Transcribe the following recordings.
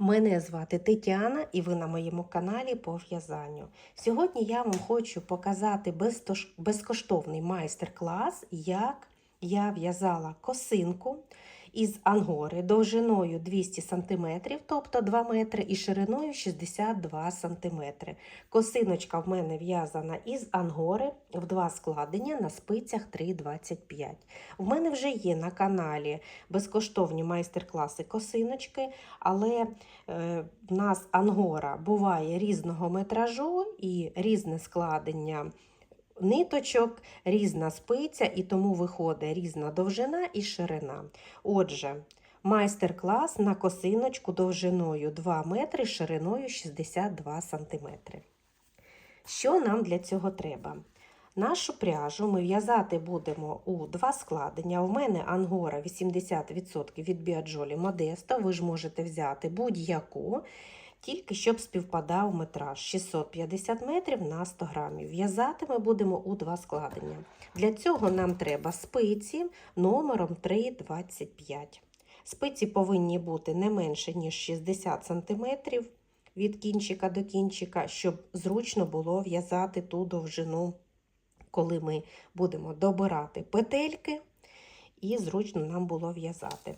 Мене звати Тетяна і ви на моєму каналі по в'язанню. Сьогодні я вам хочу показати безкоштовний майстер-клас, як я в'язала косинку із ангори довжиною 200 см, тобто 2 метри, і шириною 62 см. Косиночка в мене в'язана із ангори в два складення на спицях 3,25. В мене вже є на каналі безкоштовні майстер-класи косиночки, але е, в нас ангора буває різного метражу і різне складення ниточок, різна спиця, і тому виходить різна довжина і ширина. Отже, майстер-клас на косиночку довжиною 2 метри, шириною 62 сантиметри. Що нам для цього треба? Нашу пряжу ми в'язати будемо у два складення. У мене ангора 80% від біаджолі Модесто. Ви ж можете взяти будь-яку, тільки щоб співпадав метраж 650 метрів на 100 грамів. В'язати ми будемо у два складення. Для цього нам треба спиці номером 3,25. Спиці повинні бути не менше, ніж 60 см від кінчика до кінчика, щоб зручно було в'язати ту довжину коли ми будемо добирати петельки, і зручно нам було в'язати.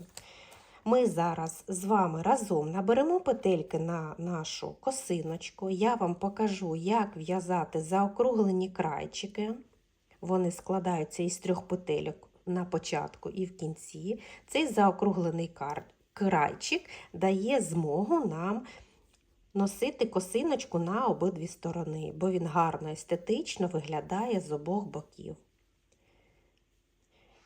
Ми зараз з вами разом наберемо петельки на нашу косиночку. Я вам покажу, як в'язати заокруглені крайчики. Вони складаються із трьох петельок на початку і в кінці. Цей заокруглений крайчик дає змогу нам носити косиночку на обидві сторони, бо він гарно естетично виглядає з обох боків.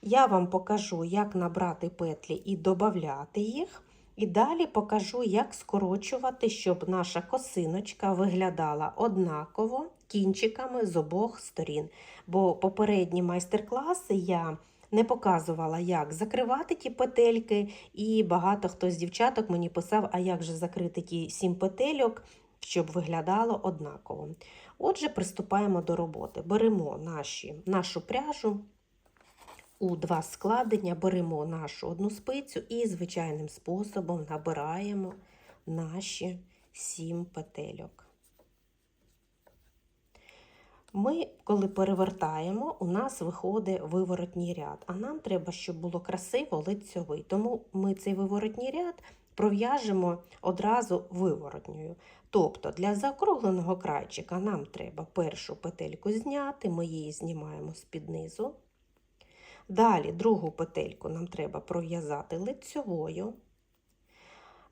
Я вам покажу, як набрати петлі і додати їх. І далі покажу, як скорочувати, щоб наша косиночка виглядала однаково кінчиками з обох сторін. Бо попередні майстер-класи я не показувала, як закривати ті петельки, і багато хто з дівчаток мені писав, а як же закрити ті сім петельок, щоб виглядало однаково. Отже, приступаємо до роботи. Беремо наші, нашу пряжу у два складення, беремо нашу одну спицю і звичайним способом набираємо наші сім петельок. Ми, коли перевертаємо, у нас виходить виворотній ряд, а нам треба, щоб було красиво лицьовий. Тому ми цей виворотній ряд пров'яжемо одразу виворотньою. Тобто для заокругленого крайчика нам треба першу петельку зняти, ми її знімаємо з-під низу. Далі другу петельку нам треба пров'язати лицьовою.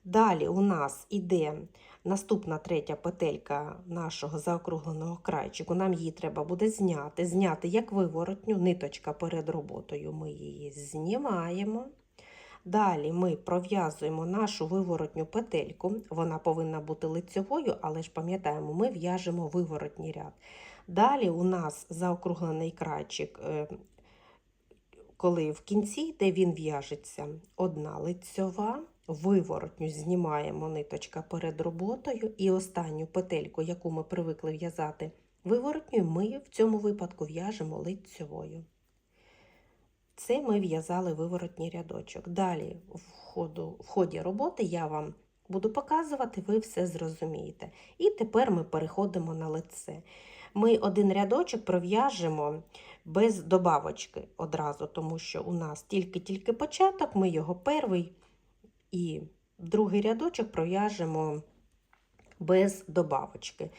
Далі у нас іде наступна третя петелька нашого заокругленого крайчику. Нам її треба буде зняти. Зняти як виворотню, ниточка перед роботою ми її знімаємо. Далі ми пров'язуємо нашу виворотню петельку. Вона повинна бути лицьовою, але ж пам'ятаємо, ми в'яжемо виворотній ряд. Далі у нас заокруглений крайчик, е, коли в кінці, де він в'яжеться, одна лицьова виворотню знімаємо ниточка перед роботою, і останню петельку, яку ми привикли в'язати виворотньою, ми в цьому випадку в'яжемо лицьовою. Це ми в'язали виворотній рядочок. Далі, в, ходу, в ході роботи, я вам буду показувати, ви все зрозумієте. І тепер ми переходимо на лице. Ми один рядочок пров'яжемо без добавочки одразу, тому що у нас тільки-тільки початок, ми його перший і другий рядочок пров'яжемо без добавочки.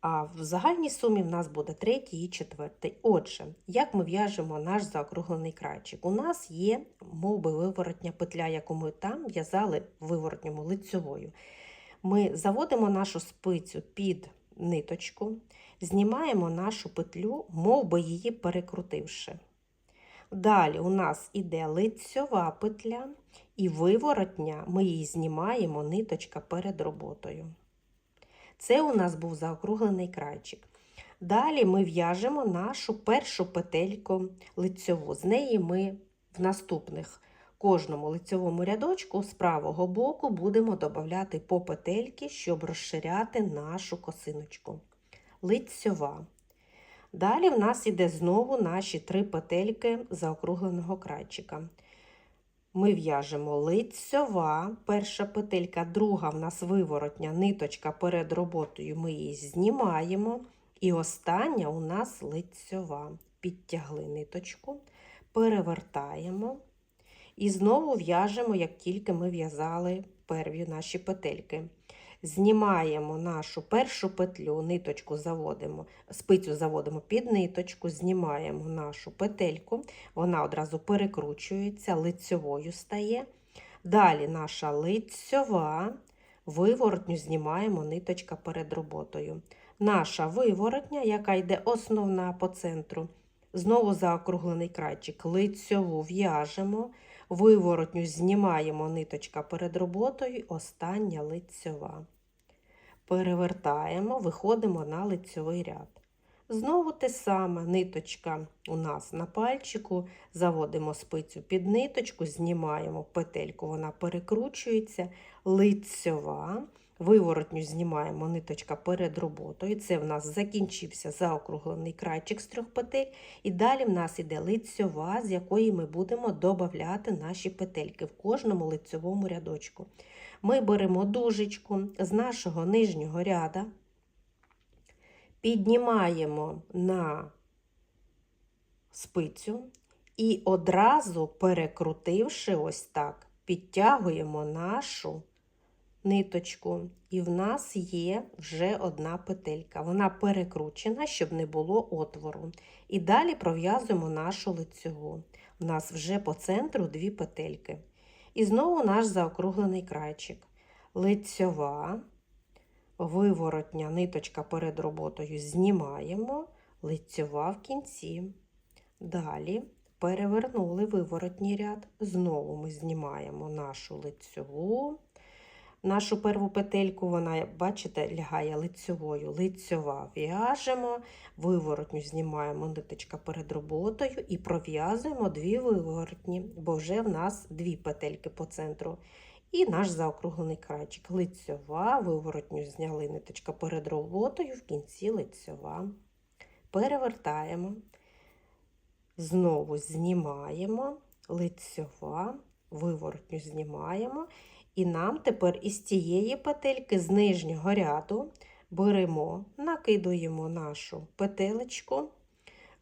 А в загальній сумі в нас буде третій і четвертий. Отже, як ми в'яжемо наш заокруглений крайчик? У нас є мов би, виворотня петля, яку ми там в'язали виворотньому лицьовою. Ми заводимо нашу спицю під ниточку, знімаємо нашу петлю, мов би її перекрутивши. Далі у нас іде лицьова петля і виворотня, ми її знімаємо ниточка перед роботою. Це у нас був заокруглений крайчик. Далі ми в'яжемо нашу першу петельку лицьову. З неї ми в наступних кожному лицьовому рядочку з правого боку будемо додати по петельки, щоб розширяти нашу косиночку. Лицьова. Далі в нас іде знову наші три петельки заокругленого крайчика. ми в'яжемо лицьова, перша петелька, друга в нас виворотня ниточка перед роботою, ми її знімаємо. І остання у нас лицьова. Підтягли ниточку, перевертаємо і знову в'яжемо, як тільки ми в'язали перві наші петельки. Знімаємо нашу першу петлю, ниточку заводимо, спицю заводимо під ниточку, знімаємо нашу петельку, вона одразу перекручується, лицьовою стає. Далі наша лицьова, виворотню знімаємо ниточка перед роботою. Наша виворотня, яка йде основна по центру, знову заокруглений крайчик, лицьову в'яжемо, виворотню знімаємо ниточка перед роботою, остання лицьова. Перевертаємо, виходимо на лицьовий ряд. Знову те саме ниточка у нас на пальчику, заводимо спицю під ниточку, знімаємо петельку, вона перекручується, лицьова, виворотню знімаємо ниточка перед роботою. Це в нас закінчився заокруглений крайчик з трьох петель. І далі в нас іде лицьова, з якої ми будемо додати наші петельки в кожному лицьовому рядочку. Ми беремо дужечку з нашого нижнього ряда, піднімаємо на спицю і одразу перекрутивши ось так, підтягуємо нашу ниточку, і в нас є вже одна петелька. Вона перекручена, щоб не було отвору. І далі пров'язуємо нашу лицьову. У нас вже по центру дві петельки. І знову наш заокруглений крайчик. Лицьова, виворотня ниточка перед роботою знімаємо, лицьова в кінці. Далі перевернули виворотній ряд. Знову ми знімаємо нашу лицьову. Нашу перву петельку, вона, бачите, лягає лицьовою. Лицьова в'яжемо, виворотню знімаємо ниточка перед роботою і пров'язуємо дві виворотні, бо вже в нас дві петельки по центру. І наш заокруглений крайчик. Лицьова, виворотню зняли ниточка перед роботою, в кінці лицьова. Перевертаємо, знову знімаємо, лицьова, виворотню знімаємо. І нам тепер із цієї петельки з нижнього ряду беремо, накидуємо нашу петелечку,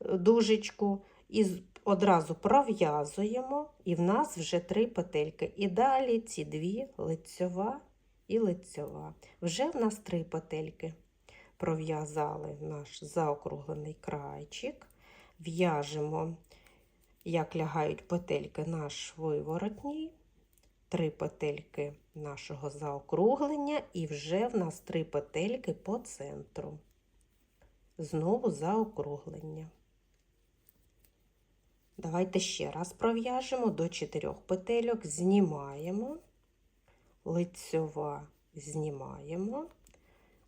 дужечку і одразу пров'язуємо, і в нас вже три петельки. І далі ці дві лицьова і лицьова. Вже в нас три петельки. Пров'язали наш заокруглений крайчик, в'яжемо, як лягають петельки, наш виворотній три петельки нашого заокруглення, і вже в нас три петельки по центру. Знову заокруглення. Давайте ще раз пров'яжемо до чотирьох петельок, знімаємо, лицьова знімаємо,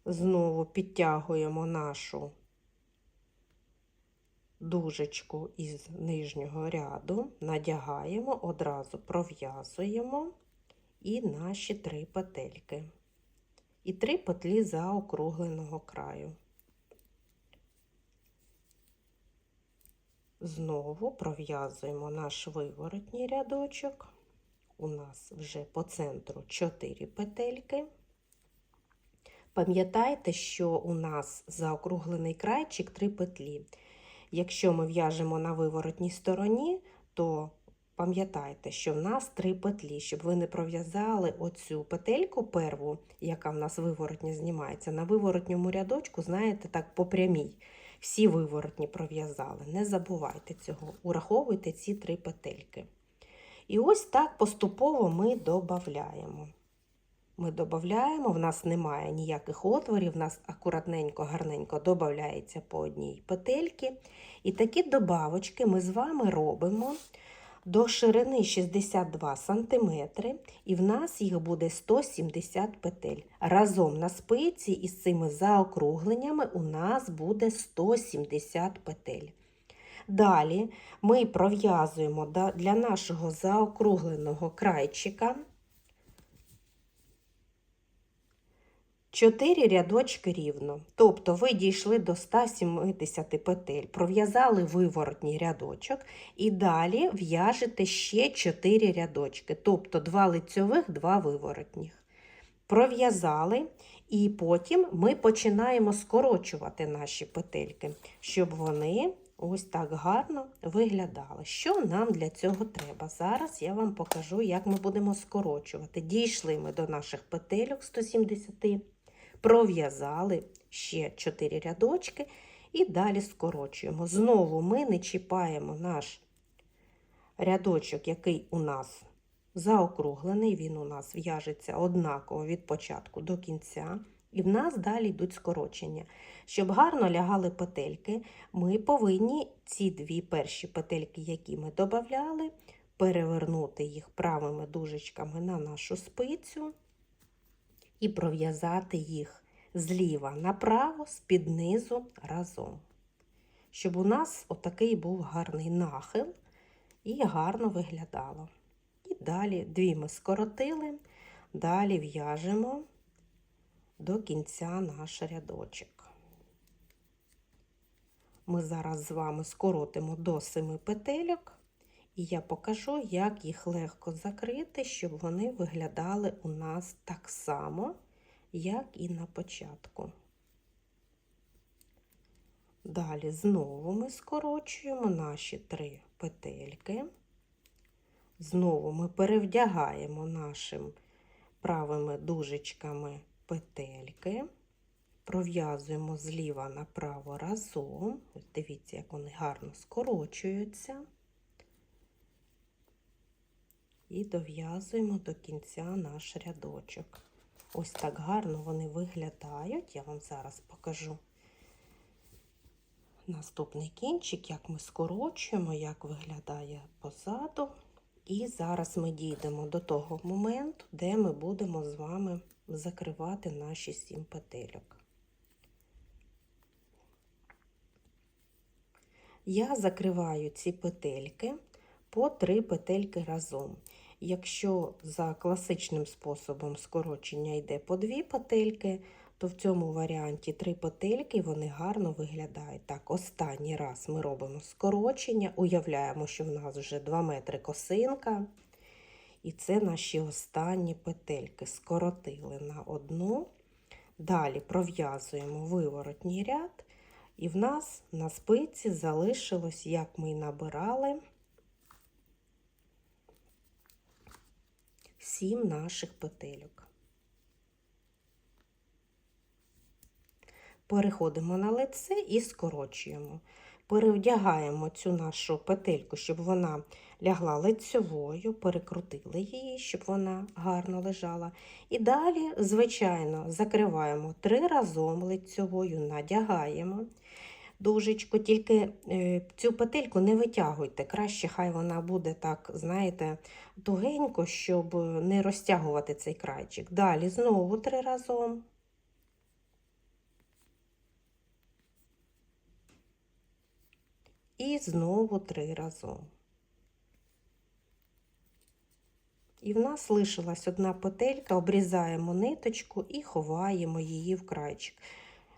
знову підтягуємо нашу дужечку із нижнього ряду, надягаємо, одразу пров'язуємо і наші три петельки. І три петлі заокругленого краю. Знову пров'язуємо наш виворотній рядочок. У нас вже по центру 4 петельки. Пам'ятайте, що у нас заокруглений крайчик 3 петлі. Якщо ми в'яжемо на виворотній стороні, то пам'ятайте, що в нас три петлі, щоб ви не пров'язали оцю петельку перву, яка в нас виворотня знімається, на виворотньому рядочку, знаєте, так по прямій. Всі виворотні пров'язали. Не забувайте цього, ураховуйте ці три петельки. І ось так поступово ми додаємо. Ми додаємо, в нас немає ніяких отворів, в нас акуратненько, гарненько додається по одній петельки. І такі добавочки ми з вами робимо до ширини 62 см, і в нас їх буде 170 петель. Разом на спиці із цими заокругленнями у нас буде 170 петель. Далі ми пров'язуємо для нашого заокругленого крайчика 4 рядочки рівно. Тобто ви дійшли до 170 петель, пров'язали виворотній рядочок і далі в'яжете ще 4 рядочки, тобто 2 лицьових, 2 виворотніх. Пров'язали, і потім ми починаємо скорочувати наші петельки, щоб вони ось так гарно виглядали. Що нам для цього треба? Зараз я вам покажу, як ми будемо скорочувати. Дійшли ми до наших петельок 170, пров'язали ще 4 рядочки і далі скорочуємо. Знову ми не чіпаємо наш рядочок, який у нас заокруглений, він у нас в'яжеться однаково від початку до кінця. І в нас далі йдуть скорочення. Щоб гарно лягали петельки, ми повинні ці дві перші петельки, які ми додавали, перевернути їх правими дужечками на нашу спицю і пров'язати їх зліва направо, з-під низу разом. Щоб у нас отакий був гарний нахил і гарно виглядало. І далі дві ми скоротили, далі в'яжемо до кінця наш рядочок. Ми зараз з вами скоротимо до 7 петельок, і я покажу, як їх легко закрити, щоб вони виглядали у нас так само, як і на початку. Далі знову ми скорочуємо наші три петельки. Знову ми перевдягаємо нашим правими дужечками петельки, пров'язуємо зліва направо разом. Дивіться, як вони гарно скорочуються. І дов'язуємо до кінця наш рядочок. Ось так гарно вони виглядають. Я вам зараз покажу наступний кінчик, як ми скорочуємо, як виглядає позаду. І зараз ми дійдемо до того моменту, де ми будемо з вами закривати наші сім петельок. Я закриваю ці петельки по три петельки разом. Якщо за класичним способом скорочення йде по дві петельки, то в цьому варіанті три петельки вони гарно виглядають. Так, останній раз ми робимо скорочення, уявляємо, що в нас вже 2 метри косинка. І це наші останні петельки. Скоротили на одну. Далі пров'язуємо виворотній ряд, і в нас на спиці залишилось, як ми й набирали, сім наших петельок. Переходимо на лице і скорочуємо. Перевдягаємо цю нашу петельку, щоб вона лягла лицьовою, перекрутили її, щоб вона гарно лежала. І далі, звичайно, закриваємо три разом лицьовою, надягаємо дужечку, тільки е, цю петельку не витягуйте. Краще, хай вона буде так, знаєте, тугенько, щоб не розтягувати цей крайчик. Далі знову три разом. І знову три разом. І в нас лишилась одна петелька, обрізаємо ниточку і ховаємо її в крайчик.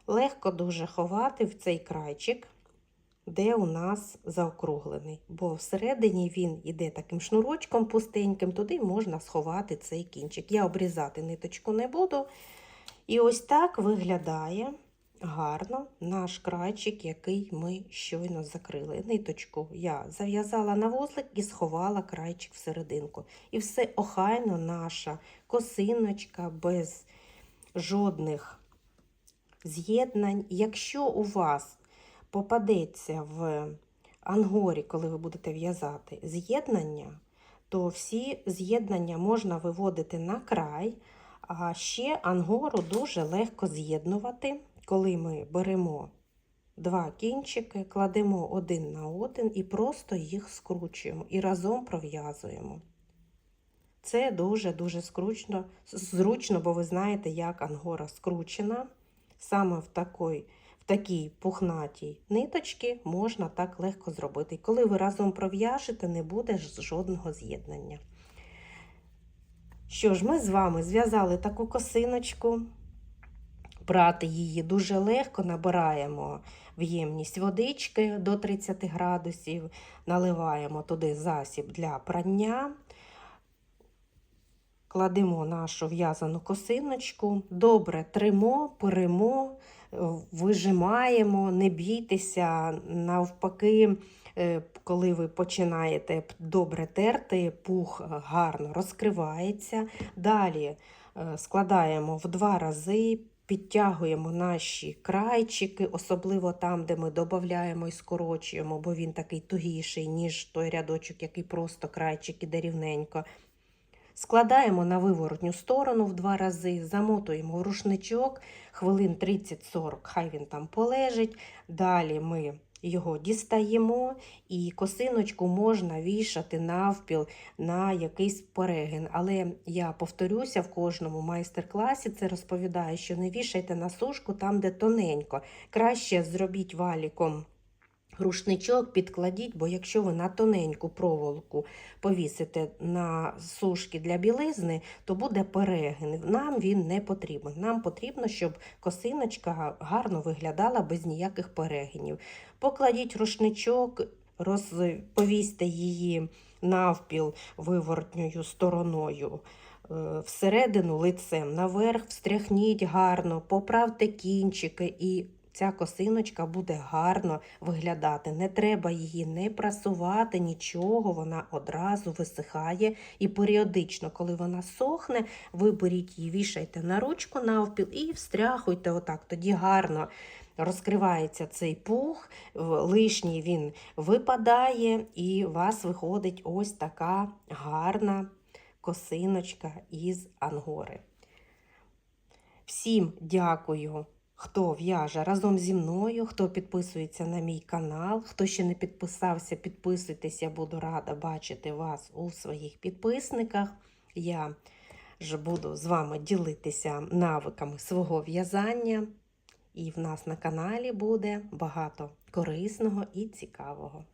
Легко дуже ховати в цей крайчик, де у нас заокруглений, бо всередині він йде таким шнурочком пустеньким, туди можна сховати цей кінчик. Я обрізати ниточку не буду. І ось так виглядає гарно наш крайчик, який ми щойно закрили. Ниточку я зав'язала на вузлик і сховала крайчик всерединку. І все охайно наша косиночка без жодних з'єднань. Якщо у вас попадеться в ангорі, коли ви будете в'язати з'єднання, то всі з'єднання можна виводити на край, а ще ангору дуже легко з'єднувати коли ми беремо два кінчики, кладемо один на один і просто їх скручуємо і разом пров'язуємо. Це дуже-дуже зручно, бо ви знаєте, як ангора скручена. Саме в такій, в такій пухнатій ниточці можна так легко зробити. Коли ви разом пров'яжете, не буде жодного з'єднання. Що ж, ми з вами зв'язали таку косиночку. Брати її дуже легко, набираємо в ємність водички до 30 градусів, наливаємо туди засіб для прання, кладемо нашу в'язану косиночку, добре тримо, перемо, е, вижимаємо, не бійтеся, навпаки. е, Коли ви починаєте добре терти, пух гарно розкривається. Далі е, складаємо в два рази, підтягуємо наші крайчики, особливо там, де ми додаємо і скорочуємо, бо він такий тугіший, ніж той рядочок, який просто крайчик іде рівненько. Складаємо на виворотню сторону в два рази, замотуємо в рушничок, хвилин 30-40, хай він там полежить. Далі ми його дістаємо, і косиночку можна вішати навпіл на якийсь перегін. Але я повторюся в кожному майстер-класі, це розповідаю, що не вішайте на сушку там, де тоненько. Краще зробіть валіком. Рушничок підкладіть, бо якщо ви на тоненьку проволоку повісите на сушки для білизни, то буде перегин. Нам він не потрібен. Нам потрібно, щоб косиночка гарно виглядала без ніяких перегинів. Покладіть рушничок, повісьте її навпіл виворотньою стороною. е, Всередину лицем наверх встряхніть гарно, поправте кінчики і ця косиночка буде гарно виглядати. Не треба її не прасувати, нічого, вона одразу висихає. І періодично, коли вона сохне, ви беріть її, вішайте на ручку навпіл і встряхуйте отак. Тоді гарно розкривається цей пух, лишній він випадає, і у вас виходить ось така гарна косиночка із ангори. Всім дякую, хто в'яже разом зі мною, хто підписується на мій канал. Хто ще не підписався, підписуйтесь, я буду рада бачити вас у своїх підписниках. Я ж буду з вами ділитися навиками свого в'язання. І в нас на каналі буде багато корисного і цікавого.